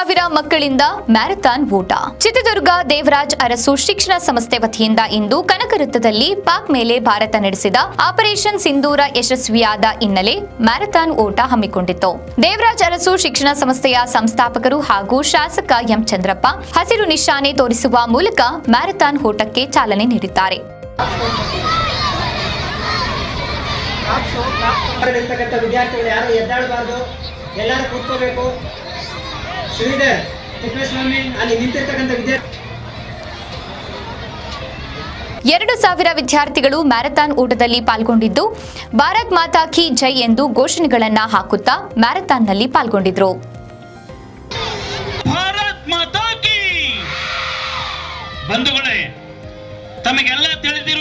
ಮಕ್ಕಳಿಂದ ಮ್ಯಾರಥಾನ್ ಓಟ ಚಿತ್ರದುರ್ಗ ದೇವರಾಜ್ ಅರಸು ಶಿಕ್ಷಣ ಸಂಸ್ಥೆ ವತಿಯಿಂದ ಇಂದು ಕನಕ ವೃತ್ತದಲ್ಲಿ ಪಾಕ್ ಮೇಲೆ ಭಾರತ ನಡೆಸಿದ ಆಪರೇಷನ್ ಸಿಂಧೂರ ಯಶಸ್ವಿಯಾದ ಹಿನ್ನೆಲೆ ಮ್ಯಾರಥಾನ್ ಓಟ ಹಮ್ಮಿಕೊಂಡಿತ್ತು. ದೇವರಾಜ್ ಅರಸು ಶಿಕ್ಷಣ ಸಂಸ್ಥೆಯ ಸಂಸ್ಥಾಪಕರು ಹಾಗೂ ಶಾಸಕ ಎಂ ಚಂದ್ರಪ್ಪ ಹಸಿರು ನಿಶಾನೆ ತೋರಿಸುವ ಮೂಲಕ ಮ್ಯಾರಥಾನ್ ಓಟಕ್ಕೆ ಚಾಲನೆ ನೀಡಿದ್ದಾರೆ. ವಿದ್ಯಾರ್ಥಿಗಳು ಯಾರು ಎಲ್ಲರೂ ಕೂತ್ಕೋಬೇಕು. ಶ್ರೀಧರ್ ತಿಪ್ಪೇಸ್ವಾಮಿ ಅಲ್ಲಿ ನಿಂತಿರ್ತಕ್ಕಂಥ ವಿದ್ಯಾರ್ಥಿ ಎರಡು ಸಾವಿರ ವಿದ್ಯಾರ್ಥಿಗಳು ಮ್ಯಾರಥಾನ್ ಓಟದಲ್ಲಿ ಪಾಲ್ಗೊಂಡಿದ್ದು ಭಾರತ್ ಮಾತಾ ಕಿ ಜೈ ಎಂದು ಘೋಷಣೆಗಳನ್ನು ಹಾಕುತ್ತಾ ಮ್ಯಾರಥಾನ್ನಲ್ಲಿ ಪಾಲ್ಗೊಂಡಿದ್ರು. ಭಾರತ್ ಮಾತಾ ಕಿ! ಬಂಧುಗಳೇ ತಮಗೆಲ್ಲ ತಿಳಿದಿರುವ ಹಾಗೆ